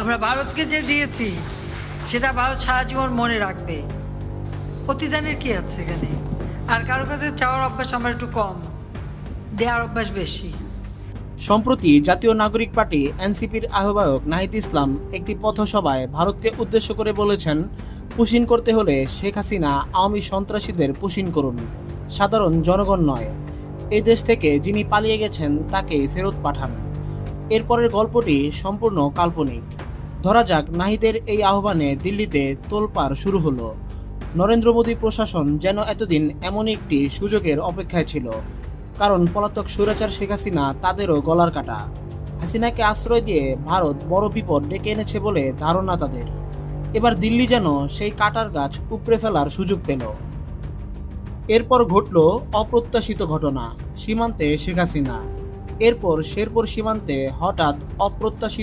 আমরা ভারতকে যে দিয়েছি, সেটা ভারত সারা জীবন মনে রাখবে। প্রতিদানের কি আছে এখানে? আর কারও কাছে চাওয়ার অভ্যাস আমার একটু কম, দেওয়ার অভ্যাস বেশি। সম্প্রতি জাতীয় নাগরিক পার্টি এনসিপির আহ্বায়ক নাহিদ ইসলাম একটি পথসভায় ভারতকে উদ্দেশ্য করে বলেছেন, পুশিন করতে হলে শেখ হাসিনা আওয়ামী সন্ত্রাসীদের পুশিন করুন। সাধারণ জনগণ নয়। এই দেশ থেকে যিনি পালিয়ে গেছেন, তাকে ফেরত পাঠান। এরপরের গল্পটি সম্পূর্ণ কাল্পনিক। ধরা যাক, নাহিদের এই আহ্বানে দিল্লিতে তোলপাড় শুরু হলো। নরেন্দ্র মোদী প্রশাসন যেন এতদিন এমন একটি সুযোগের অপেক্ষায় ছিল, কারণ পলাতক স্বৈরাচার শেখ হাসিনা তাদেরও গলার কাটা। হাসিনাকে আশ্রয় দিয়ে ভারত বড় বিপদ ডেকে এনেছে বলে ধারণা তাদের। এবার দিল্লি যেন সেই কাটার গাছ উপড়ে ফেলার সুযোগ পেল। এরপর ঘটল অপ্রত্যাশিত ঘটনা, সীমান্তে শেখ হাসিনা। এরপর শেরপুর সীমান্তে হঠাৎ অপ্রত্যাশিত